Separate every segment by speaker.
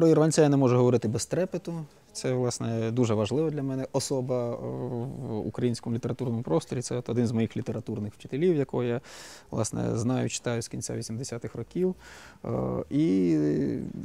Speaker 1: про Ірванця я не можу говорити без трепету. Це, власне, дуже важлива для мене особа е, в українському літературному просторі. Це от один з моїх літературних вчителів, якого я власне знаю, читаю з кінця 80-х років. Е, І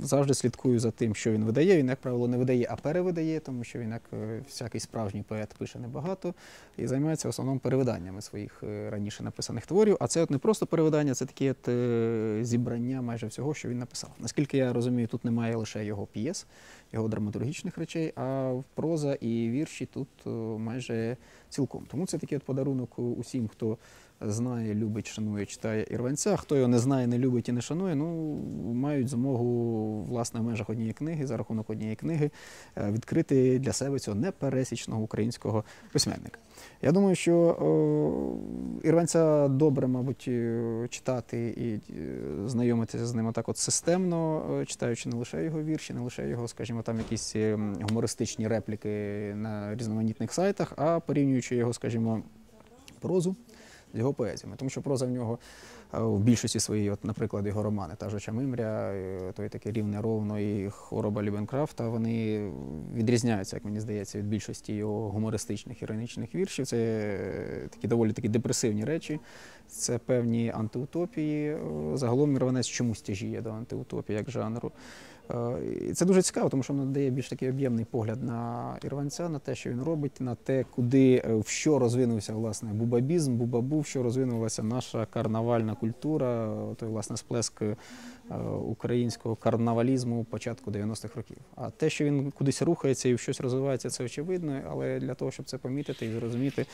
Speaker 1: завжди слідкую за тим, що він видає. Він, як правило, не видає, а перевидає, тому що він, як е, всякий справжній поет, пише небагато і займається в основному перевиданнями своїх раніше написаних творів. А це от не просто перевидання, це такі от е, зібрання майже всього, що він написав. Наскільки я розумію, тут немає лише його п'єс, його драматургічних речей, а проза і вірші тут е, майже цілком. Тому це такий от подарунок усім, хто знає, любить, шанує, читає Ірванця. Хто його не знає, не любить і не шанує, ну мають змогу власне в межах однієї книги, за рахунок однієї книги, е, відкрити для себе цього непересічного українського письменника. Я думаю, що о, Ірванця добре, мабуть, е, читати і е, знайомитися з ним так от системно, е, читаючи не лише його вірші, не лише його, скажімо, там якісь гумористичні репліки на різноманітних сайтах, а порівнюючи його, скажімо, прозу його поезіями. Тому що проза в нього е, в більшості своїй, от, наприклад, його романи, та жоча Мимря, той таке рівне ровно і хвороба Лівенкрафта, вони відрізняються, як мені здається, від більшості його гумористичних іронічних віршів. Це е, такі доволі такі депресивні речі, це певні антиутопії. Е, Загалом Ірванець чомусь тяжіє до антиутопії як жанру. І це дуже цікаво, тому що воно дає більш такий об'ємний погляд на Ірванця, на те, що він робить, на те, куди в що розвинувся власне бубабізм, бубабу, що розвинулася наша карнавальна культура, той власне сплеск е, українського карнавалізму початку 90-х років. А те, що він кудись рухається і щось розвивається, це очевидно, але для того, щоб це помітити і зрозуміти,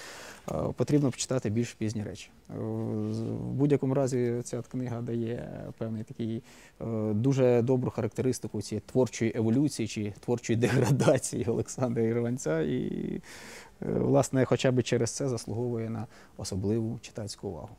Speaker 1: е, потрібно почитати більш пізні речі. Е, В будь-якому разі ця книга дає певний такий дуже добру характеристику цієї творчої еволюції чи творчої деградації Олександра Ірванця. І, власне, хоча б через це заслуговує на особливу читацьку увагу.